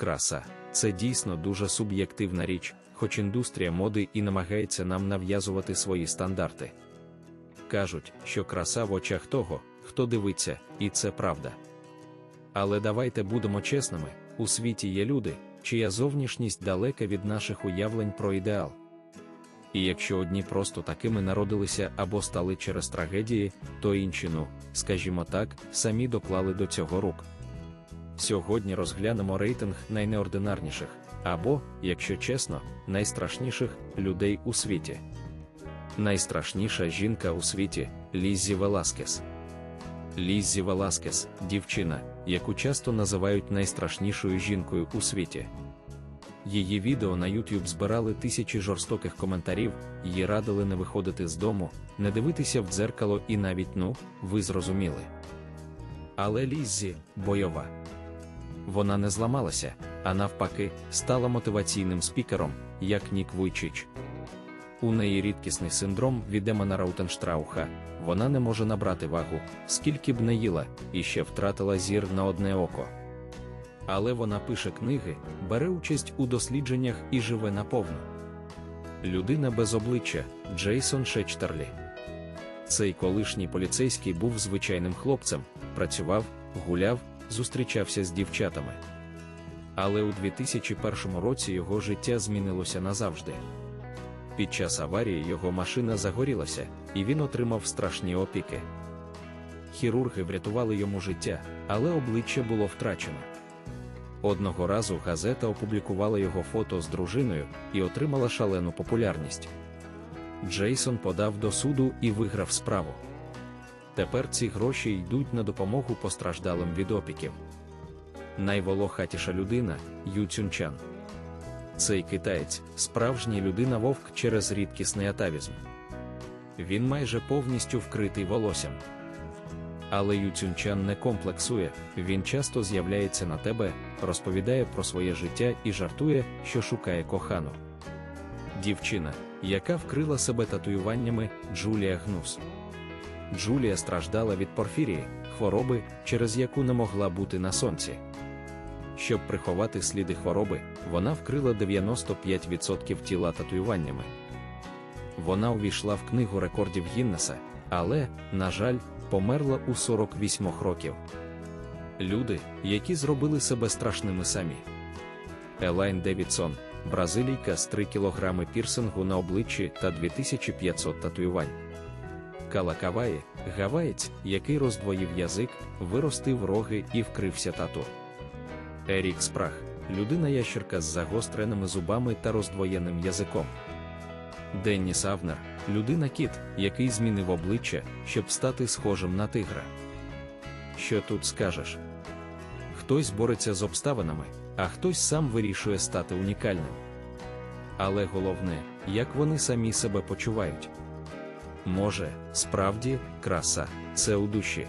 краса це дійсно дуже суб'єктивна річ, хоч індустрія моди і намагається нам нав'язувати свої стандарти. Кажуть, що краса в очах того, хто дивиться, і це правда. Але давайте будемо чесними: у світі є люди, чия зовнішність далека від наших уявлень про ідеал. І якщо одні просто такими народилися або стали через трагедії, то інші, ну, скажімо так, самі доклали до цього рук. Сьогодні розглянемо рейтинг найнеординарніших, або, якщо чесно, найстрашніших людей у світі. Найстрашніша жінка у світі Ліззі Веласкес. Ліззі Веласкес – дівчина, яку часто називають найстрашнішою жінкою у світі. Її відео на YouTube збирали тисячі жорстоких коментарів, їй радили не виходити з дому, не дивитися в дзеркало і навіть ну, ви зрозуміли. Але Ліззі бойова. Вона не зламалася, а навпаки, стала мотиваційним спікером, як Нік Вуйчич. У неї рідкісний синдром від Емана Раутенштрауха, вона не може набрати вагу, скільки б не їла, і ще втратила зір на одне око. Але вона пише книги, бере участь у дослідженнях і живе наповну. Людина без обличчя Джейсон Шечтерлі. Цей колишній поліцейський був звичайним хлопцем, працював, гуляв, зустрічався з дівчатами. Але у 2001 році його життя змінилося назавжди. Під час аварії його машина загорілася, і він отримав страшні опіки. Хірурги врятували йому життя, але обличчя було втрачено. Одного разу газета опублікувала його фото з дружиною і отримала шалену популярність. Джейсон подав до суду і виграв справу. Тепер ці гроші йдуть на допомогу постраждалим від опіків. Найволохатіша людина Ю Цюнчан. Цей китаєць справжній людина вовк через рідкісний атавізм. Він майже повністю вкритий волоссям. Але Юцюнчан не комплексує, він часто з'являється на тебе, розповідає про своє життя і жартує, що шукає кохану. Дівчина, яка вкрила себе татуюваннями Джулія Гнус. Джулія страждала від порфірії, хвороби, через яку не могла бути на сонці. Щоб приховати сліди хвороби, вона вкрила 95% тіла татуюваннями. Вона увійшла в книгу рекордів Гіннеса, але, на жаль, померла у 48 років. Люди, які зробили себе страшними самі. Елайн Девідсон, бразилійка з 3 кг пірсингу на обличчі та 2500 татуювань. Калакаваї, гаваєць, який роздвоїв язик, виростив роги і вкрився тату. Ерік Спрах, людина ящерка з загостреними зубами та роздвоєним язиком. Денніс Авнер, людина кіт, який змінив обличчя, щоб стати схожим на тигра. Що тут скажеш? Хтось бореться з обставинами, а хтось сам вирішує стати унікальним. Але головне, як вони самі себе почувають. Може, справді, краса це у душі.